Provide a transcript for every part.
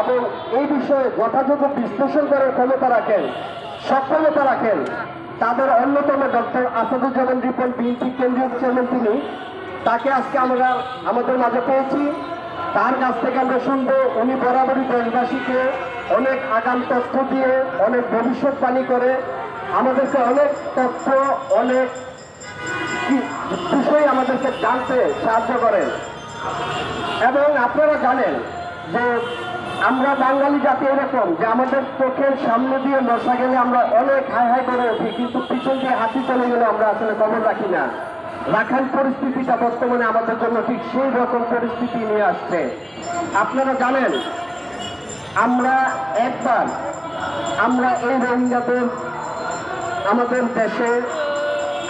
এবং এই বিষয়ে যথাযথ বিশ্লেষণ করার ক্ষমতা রাখেন, সক্ষমতা রাখেন তাদের অন্যতম ডক্টর আসাদুজ্জামান রিপন, বিএনপি কেন্দ্রীয় চেয়ারম্যান তিনি। তাকে আজকে আমরা, আমাদের মাঝে পেয়েছি। তার কাছ থেকে আমরা শুনব, উনি বরাবরই দেশবাসীকে অনেক আগাম তথ্য দিয়ে, অনেক ভবিষ্যৎবাণী করে। আমাদেরকে অনেক তথ্য, অনেক বিষয় আমাদেরকে জানতে সাহায্য করেন। এবং আপনারা জানেন যে আমরা বাঙালি জাতি এরকম যে আমাদের চোখের সামনে দিয়ে মশা গেলে আমরা অনেক হাই হাই করে উঠি, কিন্তু পিছন দিয়ে হাতি চলে গেলে আমরা আসলে খবর রাখি না। রাখাল পরিস্থিতিটা বর্তমানে আমাদের জন্য ঠিক সেই রকম পরিস্থিতি নিয়ে আসছে। আপনারা জানেন, আমরা একবার, আমরা এই রোহিঙ্গাদের, আমাদের দেশে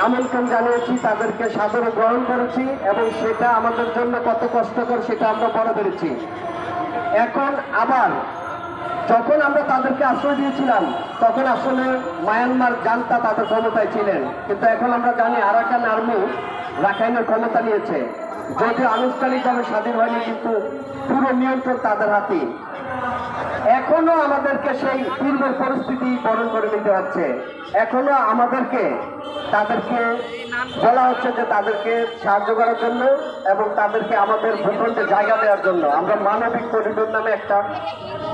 আমন্ত্রণ জানিয়েছি, তাদেরকে সাদরে গ্রহণ করেছি এবং সেটা আমাদের জন্য কত কষ্টকর সেটা আমরা বলে পেরেছি এখন আবার যখন আমরা তাদেরকে আশ্রয় দিয়েছিলাম, তখন আসলে মায়ানমার জানতা তাদের ক্ষমতায় ছিলেন। কিন্তু এখন আমরা জানি আরাকান আর্মি রাখাইনের ক্ষমতা নিয়েছে। যদিও আনুষ্ঠানিকভাবে স্বাধীন হয়নি, কিন্তু পুরো নিয়ন্ত্রণ তাদের হাতে এখনও আমাদেরকে সেই পূর্বের পরিস্থিতি বরণ করে নিতে হচ্ছে। এখনও আমাদেরকে তাদেরকে বলা হচ্ছে যে তাদেরকে সাহায্য করার জন্য এবং তাদেরকে আমাদের ভূখণ্ডে জায়গা দেওয়ার জন্য। আমরা মানবিক করিডোর নামে একটা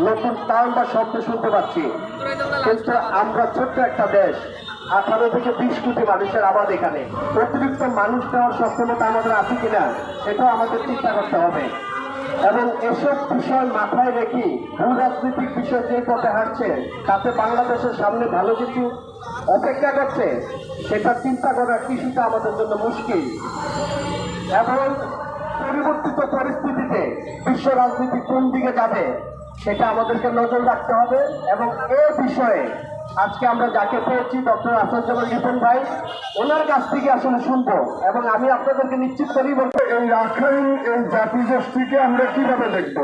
নতুন টার্ম বা শব্দ শুনতে পাচ্ছি। কিন্তু আমরা ছোট্ট একটা দেশ, আঠারো থেকে বিশ কোটি মানুষের আবাদ এখানে। অতিরিক্ত মানুষ দেওয়ার সক্ষমতা আমাদের আছে কিনা, সেটাও আমাদের চিন্তা করতে হবে। এবং এসব বিষয় মাথায় রেখে ভূ রাজনৈতিক বিষয় যে পথে হাঁটছে, তাতে বাংলাদেশের সামনে ভালো কিছু অপেক্ষা করছে। সেটা চিন্তা করা কিছুটা আমাদের জন্য মুশকিল। এবং পরিবর্তিত পরিস্থিতিতে বিশ্ব রাজনীতি কোন দিকে যাবে, সেটা আমাদেরকে নজর রাখতে হবে এবং এ বিষয়ে আজকে আমরা যাকে পেয়েছি ডক্টর আসাদুজ্জামান রিপন ভাই, ওনার কাছ থেকে আসলে শুনব এবং আমি আপনাদেরকে নিশ্চিত করেই বলব এই রাখাইন, এই জাতি গোষ্ঠীকে আমরা কীভাবে দেখব?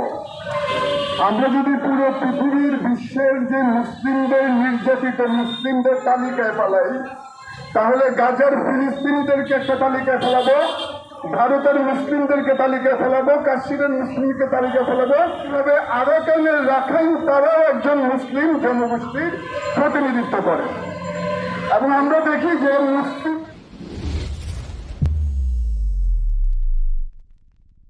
আমরা যদি পুরো পৃথিবীর বিশ্বের যে মুসলিমদের নির্যাতিত মুসলিমদের তালিকায় ফেলাই, তাহলে গাজার ফিলিস্তিনিদেরকে একটা তালিকায় ফেলাবো ভারতের মুসলিমদেরকে তালিকা ফেলাবো, কাশ্মীরের মুসলিমকে তালিকা ফেলাবো। তবে আরাকানের রাখাইন তারাও একজন মুসলিম জনগোষ্ঠীর প্রতিনিধিত্ব করে। এবং আমরা দেখি যে মুসলিম